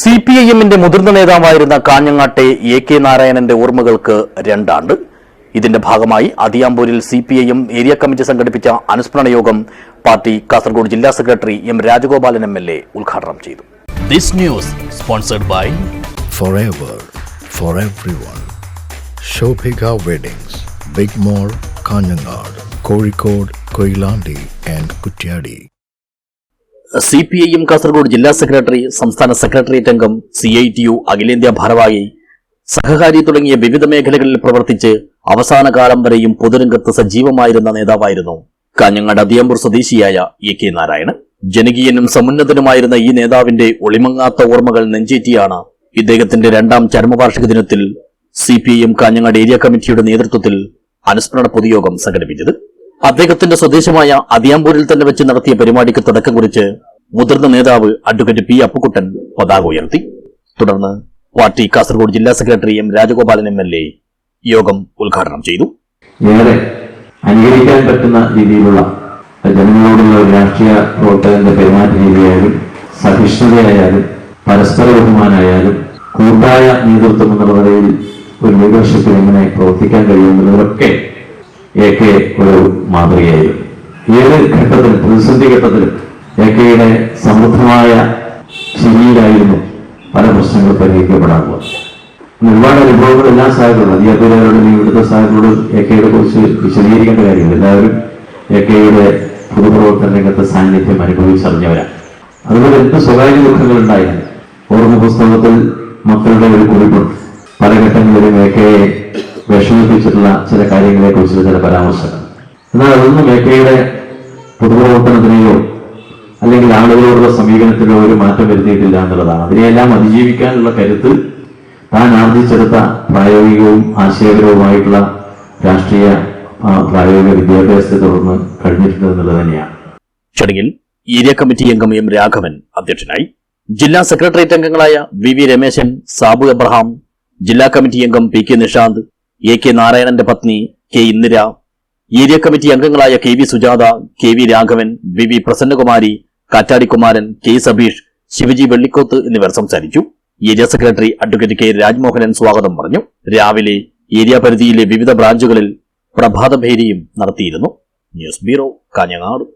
C P I എമ്മിന്റെ മുതിർന്ന നേതാവായിരുന്ന കാഞ്ഞങ്ങാട്ടെ എ കെ നാരായണന്റെ ഓർമ്മകൾക്ക് രണ്ടാണ്ട്. ഇതിന്റെ ഭാഗമായി അതിയാമ്പൂരിൽ C P I M area committee സംഘടിപ്പിച്ച അനുസ്മരണ യോഗം പാർട്ടി കാസർഗോഡ് ജില്ലാ secretary M Rajagopalan M L A ഉദ്ഘാടനം ചെയ്തു. This news sponsored by Kozhikode, Koilandi and Kutyadi. C P I M Kasaragod ജില്ലാ സെക്രട്ടറി സംസ്ഥാന സെക്രട്ടേറിയറ്റ് അംഗം സി ഐ ടി യു അഖിലേന്ത്യാ ഭാരവാഹി സഹകാരി തുടങ്ങിയ വിവിധ മേഖലകളിൽ പ്രവർത്തിച്ച് അവസാന കാലം വരെയും പൊതുരംഗത്ത് സജീവമായിരുന്ന നേതാവായിരുന്നു കാഞ്ഞങ്ങാട് അതിയമ്പൂർ സ്വദേശിയായ എ കെ നാരായണൻ. ജനകീയനും സമുന്നതനുമായിരുന്ന ഈ നേതാവിന്റെ ഒളിമങ്ങാത്ത ഓർമ്മകൾ നെഞ്ചേറ്റിയാണ് ഇദ്ദേഹത്തിന്റെ രണ്ടാം ചരമവാർഷിക ദിനത്തിൽ C P I M Kanhangad area കമ്മിറ്റിയുടെ നേതൃത്വത്തിൽ അനുസ്മരണ പൊതുയോഗം സംഘടിപ്പിച്ചത്. അദ്ദേഹത്തിന്റെ സ്വദേശമായ അതിയാമ്പൂരിൽ തന്നെ വെച്ച് നടത്തിയ പരിപാടിക്ക് തുടക്കം കുറിച്ച് മുതിർന്ന നേതാവ് അഡ്വക്കേറ്റ് പി അപ്പുക്കുട്ടൻ പതാക ഉയർത്തി. തുടർന്ന് പാർട്ടി കാസർഗോഡ് ജില്ലാ secretary M Rajagopalan M L A യോഗം ഉദ്ഘാടനം ചെയ്തു. ഏറെ അനുകരിക്കാൻ പറ്റുന്ന രീതിയിലുള്ള ജനങ്ങളോടുള്ള രാഷ്ട്രീയ പ്രവർത്തകന്റെ പെരുമാറ്റ രീതിയായാലും സഹിഷ്ണുതയായാലും പരസ്പര ബഹുമാനായാലും കൂട്ടായ നേതൃത്വം എന്നുള്ള നിലയിൽ ഒരു ലീഡർഷിപ്പിൽ എങ്ങനെ പ്രവർത്തിക്കാൻ കഴിയുമെന്നുള്ളതൊക്കെ എ കെ ഒരു മാതൃകയായിരുന്നു. ഏത് ഘട്ടത്തിൽ പ്രതിസന്ധി ഘട്ടത്തിലും എ കെയുടെ സമൃദ്ധമായ ശരിയിലായിരുന്നു പല പ്രശ്നങ്ങൾ പരിഹരിക്കപ്പെടാറുള്ളത്. ഒരുപാട് അനുഭവങ്ങൾ എല്ലാ സാഹചര്യങ്ങളും അധ്യാപകരോടും ഇവിടുത്തെ സാഹചര്യങ്ങളോട് എ കെയെ കുറിച്ച് വിശദീകരിക്കേണ്ട കാര്യമില്ല. എല്ലാവരും എ കെയുടെ പൊതുപ്രവർത്തന രംഗത്തെ സാന്നിധ്യം അനുഭവിച്ചറിഞ്ഞവരാണ് അതുപോലെ എന്ത് സ്വകാര്യ ദുഃഖങ്ങൾ ഉണ്ടായിരുന്നു ഓർമ്മ പുസ്തകത്തിൽ മക്കളുടെ ഒരു കുറിപ്പുണ്ട്. പല ഘട്ടങ്ങളിലും എ കെയെ വിഷമിപ്പിച്ചിട്ടുള്ള ചില കാര്യങ്ങളെ കുറിച്ചുള്ള ചില പരാമർശങ്ങൾ. എന്നാൽ അതൊന്നും മേഖലയുടെ പൊതുപ്രവർത്തനത്തിനെയോ അല്ലെങ്കിൽ ആളുകളോടുള്ള സമീപനത്തിലോ ഒരു മാറ്റം വരുത്തിയിട്ടില്ല എന്നുള്ളതാണ്. അതിനെയെല്ലാം അതിജീവിക്കാനുള്ള കരുത്ത് താൻ ആർജിച്ചെടുത്ത പ്രായോഗികവും ആശയപരവുമായിട്ടുള്ള രാഷ്ട്രീയ പ്രായോഗിക വിദ്യാഭ്യാസത്തെ തുടർന്ന് കഴിഞ്ഞിട്ടുണ്ട് എന്നുള്ളത് തന്നെയാണ്. ചടങ്ങിൽ ഏരിയ കമ്മിറ്റി അംഗം എം രാഘവൻ അധ്യക്ഷനായി ജില്ലാ സെക്രട്ടേറിയറ്റ് അംഗങ്ങളായ വി വി രമേശൻ സാബു എബ്രഹാം ജില്ലാ കമ്മിറ്റി അംഗം P K Nishanth A K നാരായണന്റെ പത്നി കെ ഇന്ദിര ഏരിയ കമ്മിറ്റി അംഗങ്ങളായ K V Sujatha K V Raghavan V V Prasannakumari Kattadikumaran K Sabeesh Sivaji Vellikkoth എന്നിവർ സംസാരിച്ചു. Area secretary advocate K Rajmohanan സ്വാഗതം പറഞ്ഞു. രാവിലെ ഏരിയ പരിധിയിലെ വിവിധ ബ്രാഞ്ചുകളിൽ പ്രഭാതഭേരിയും നടത്തിയിരുന്നു. News bureau Kanhangad.